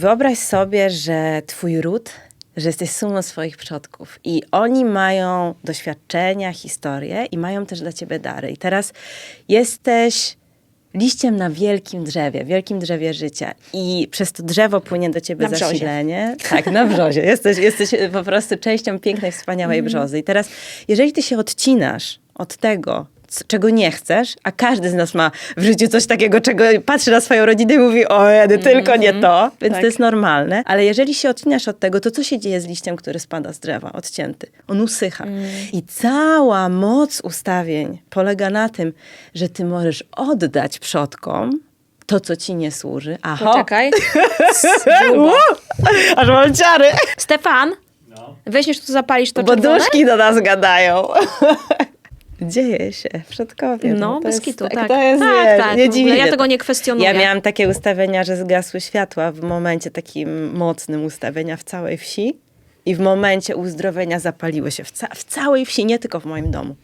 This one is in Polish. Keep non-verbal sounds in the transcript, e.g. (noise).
Wyobraź sobie, że twój ród, że jesteś sumą swoich przodków i oni mają doświadczenia, historie i mają też dla ciebie dary. I teraz jesteś liściem na wielkim drzewie, wielkim drzewie życia i przez to drzewo płynie do ciebie Na zasilenie. Tak, na brzozie. Jesteś, jesteś po prostu częścią pięknej, wspaniałej Mhm. brzozy. I teraz, jeżeli ty się odcinasz od tego, czego nie chcesz, a każdy z nas ma w życiu coś takiego, czego patrzy na swoją rodzinę i mówi, o jedy, tylko nie to, więc Tak. to jest normalne. Ale jeżeli się odcinasz od tego, to co się dzieje z liściem, który spada z drzewa, odcięty? On usycha. I cała moc ustawień polega na tym, że ty możesz oddać przodkom to, co ci nie służy. Aha. Poczekaj. (laughs) Aż mam ciary. Stefan, weźmiesz tu zapalisz to Bo czerwone? duszki do nas gadają. (laughs) Dzieje się, przodkowie. No, to bez jest, kitu, tak. tak. To jest, Tak, wiesz, tak, nie w dziwi ja tego nie kwestionuję. Ja miałam takie ustawienia, że zgasły światła w momencie takim mocnym ustawienia w całej wsi i w momencie uzdrowienia zapaliły się w, ca- w całej wsi, nie tylko w moim domu.